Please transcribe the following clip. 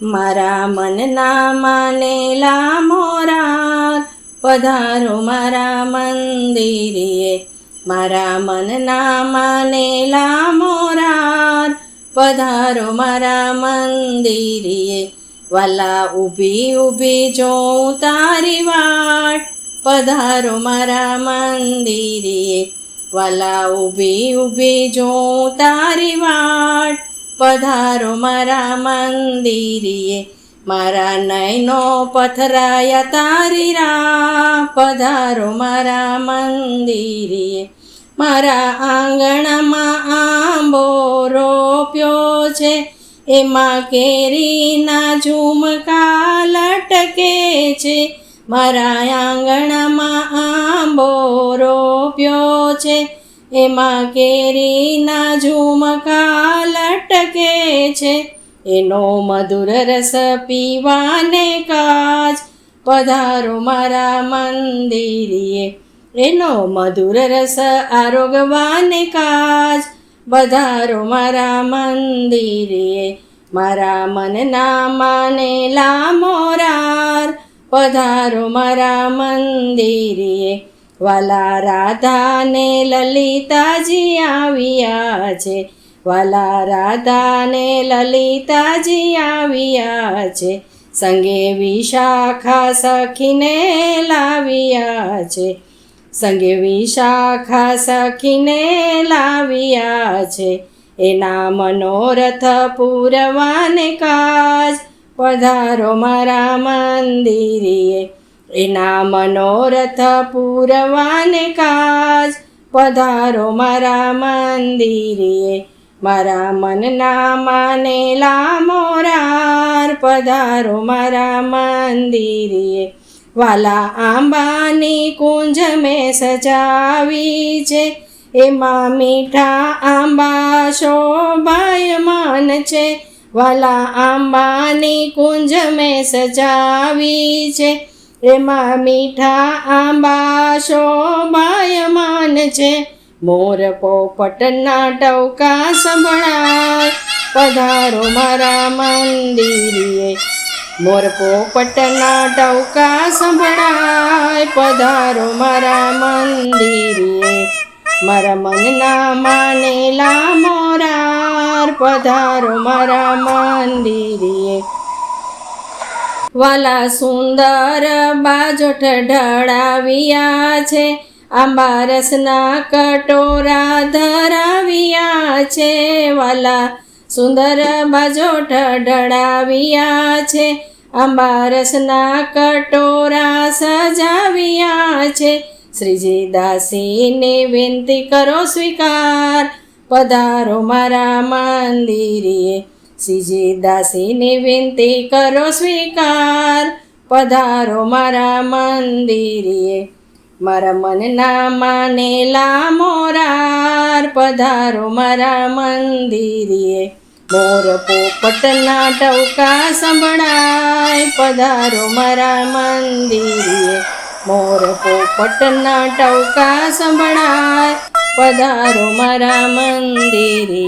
મારા મનના માનેલા મોરાર, પધારો મારા મંદિરે મારા મનના માનેલા મોરાર, પધારો મારા મંદિરે વાલા ઊભી ઊભી જોઉં તારી વાટ, પધારો મારા મંદિરે વાલા ઊભી ઊભી જોઉં તારી વાટ. પધારો મારા મંદિરીએ. મારા નયનો પથરાયા તારી રા પધારો મારા મંદિરીએ. મારા આંગણામાં આંબો રોપ્યો છે. એમાં કેરીના ઝુમકા લટકે છે. મારા આંગણામાં આંબો રોપ્યો છે. એમાં કેરીના ઝુમકા લટકે છે. એનો મધુર રસ પીવાને કાજ પધારો મારા મંદિરે એનો મધુર રસ આરોગવાને કાજ પધારો મારા મંદિરે મારા મનના માનેલા મોરાર પધારો મારા મંદિરે વાલા રાધા ને લલિતાજી આવ્યા છે. વાલા રાધા ને લલિતાજી આવ્યા છે. સંગે વિશાખા સખીને લાવ્યા છે. સંગે વિશાખા સખીને લાવ્યા છે. એના મનોરથ પૂરવાને કાજ પધારો મારા મંદિરે એના મનોરથ પૂરવાને કાજ. પધારો મારા મંદિરે મારા મનના માનેલા મોરાર પધારો મારા મંદિરે વાલા આંબાની કુંજ મેં સજાવી છે. એમાં મીઠા આંબા શોભાયમાન છે. વાલા આંબાની કુંજ મેં સજાવી છે. એમાં મીઠા આંબા શોભાયમાન છે મોર પોપટના ટવકા સંભળાય. પધારો મારા મંદિરે મોર પોપટના ટવકા સંભળાય. પધારો મારા મંદિરે મારા મનના માનેલા મોરાર. પધારો મારા મંદિરે વાલા સુંદર બાજોઠ ઢળાવ્યા છે, આંબા રસના કટોરા ધરાવ્યા છે, વાલા સુંદર બાજોઠ ઢળાવ્યા છે, આંબા રસના કટોરા સજાવ્યા છે શ્રીજી દાસીને વિનંતી કરો સ્વીકાર, પધારો મારા મંદિરે. શ્રીજી દાસીને વિનંતી કરો સ્વીકાર. પધારો મારા મંદિરે મારા મનના માનેલા મોરાર પધારો મારા મંદિરે મોર પોપટના ટવકા સંભળાય. પધારો મારા મંદિરે મોર પોપટના ટવકા સંભળાય. પધારો મારા મંદિરે